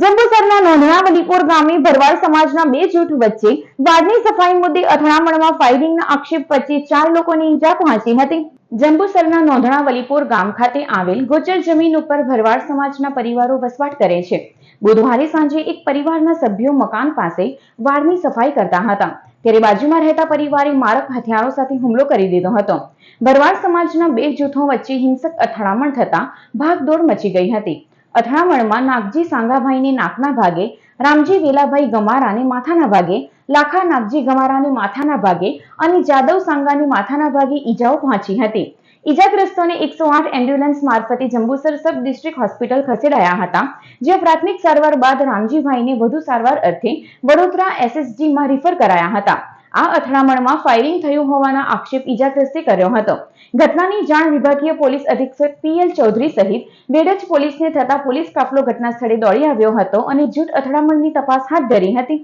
જંબુસરના નોંધણા ગામે ભરવાડ સમાજના બે જૂથ વચ્ચે વાડની સફાઈ મુદ્દે અથડામણમાં ફાયરિંગના આક્ષેપ વચ્ચે ચાર લોકોને ઈજા પહોંચી હતી. જંબુસરના નોંધણા ગામ ખાતે આવેલ ગોચર જમીન ઉપર ભરવાડ સમાજના પરિવારો વસવાટ કરે છે. બુધવારે સાંજે એક પરિવારના સભ્યો મકાન પાસે વાડની સફાઈ કરતા હતા. ત્યારે બાજુમાં રહેતા પરિવારે મારક હથિયારો સાથે હુમલો કરી દીધો હતો. ભરવાડ સમાજના બે જૂથો વચ્ચે હિંસક અથડામણ થતા ભાગદોડ મચી ગઈ હતી. અથડામણમાં નાગજી સાંગાભાઈને નાકના ભાગે, રામજી વેલાભાઈ ગમારાને માથાના ભાગે, લાખા નાગજી ગમારાને માથાના ભાગે અને જાદવ સાંગાને માથાના ભાગે ઈજાઓ પહોંચી હતી. ઈજાગ્રસ્તોને એકસો આઠ એમ્બ્યુલન્સ મારફતે જંબુસર સબ ડિસ્ટ્રિક્ટ હોસ્પિટલ ખસેડાયા હતા, જ્યાં પ્રાથમિક સારવાર બાદ રામજીભાઈને વધુ સારવાર અર્થે વડોદરા એસએસજીમાં રિફર કરાયા હતા. આ અથડામણમાં ફાયરિંગ થયું હોવાના આક્ષેપ ઈજાગ્રસ્તે કર્યો હતો. ઘટનાની જાણ વિભાગીય પોલીસ અધિક્ષક પીએલ ચૌધરી સહિત બેડજ પોલીસને થતા પોલીસ કાફલો ઘટના સ્થળે દોડી આવ્યો હતો અને જૂથ અથડામણની તપાસ હાથ ધરી હતી.